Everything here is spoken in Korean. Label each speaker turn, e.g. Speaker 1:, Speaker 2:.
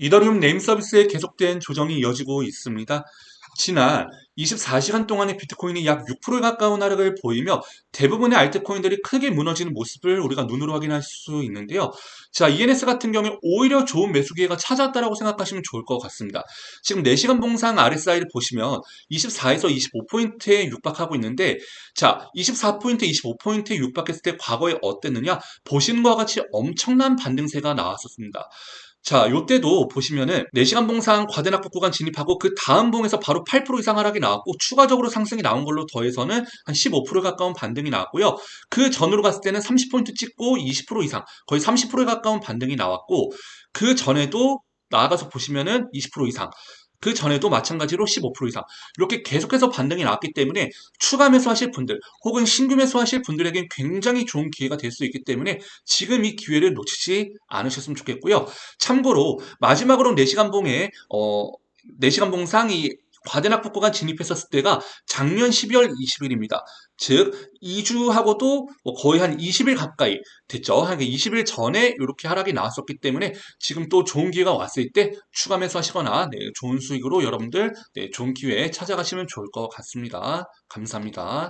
Speaker 1: 이더리움 네임 서비스의 계속된 조정이 이어지고 있습니다. 지난 24시간 동안의 비트코인이 약 6%에 가까운 하락을 보이며 대부분의 알트코인들이 크게 무너지는 모습을 우리가 눈으로 확인할 수 있는데요. 자, ENS 같은 경우에 오히려 좋은 매수 기회가 찾아왔다라고 생각하시면 좋을 것 같습니다. 지금 4시간 봉상 RSI를 보시면 24에서 25포인트에 육박하고 있는데 자, 24포인트, 25포인트에 육박했을 때 과거에 어땠느냐? 보시는 것과 같이 엄청난 반등세가 나왔었습니다. 자, 요때도 보시면은 4시간 봉상 과대낙폭 구간 진입하고 그 다음 봉에서 바로 8% 이상 하락이 나왔고 추가적으로 상승이 나온 걸로 더해서는 한 15% 가까운 반등이 나왔고요. 그 전으로 갔을 때는 30포인트 찍고 20% 이상 거의 30%에 가까운 반등이 나왔고 그 전에도 나아가서 보시면은 20% 이상 그 전에도 마찬가지로 15% 이상 이렇게 계속해서 반등이 나왔기 때문에 추가 매수하실 분들 혹은 신규 매수하실 분들에겐 굉장히 좋은 기회가 될 수 있기 때문에 지금 이 기회를 놓치지 않으셨으면 좋겠고요. 참고로 마지막으로 4시간 봉에 어 4시간 봉 상이 과대낙폭 구간 진입했었을 때가 작년 12월 20일입니다. 즉 2주하고도 뭐 거의 한 20일 가까이 됐죠. 한 20일 전에 이렇게 하락이 나왔었기 때문에 지금 또 좋은 기회가 왔을 때 추가 매수하시거나 네, 좋은 수익으로 여러분들 네, 좋은 기회에 찾아가시면 좋을 것 같습니다. 감사합니다.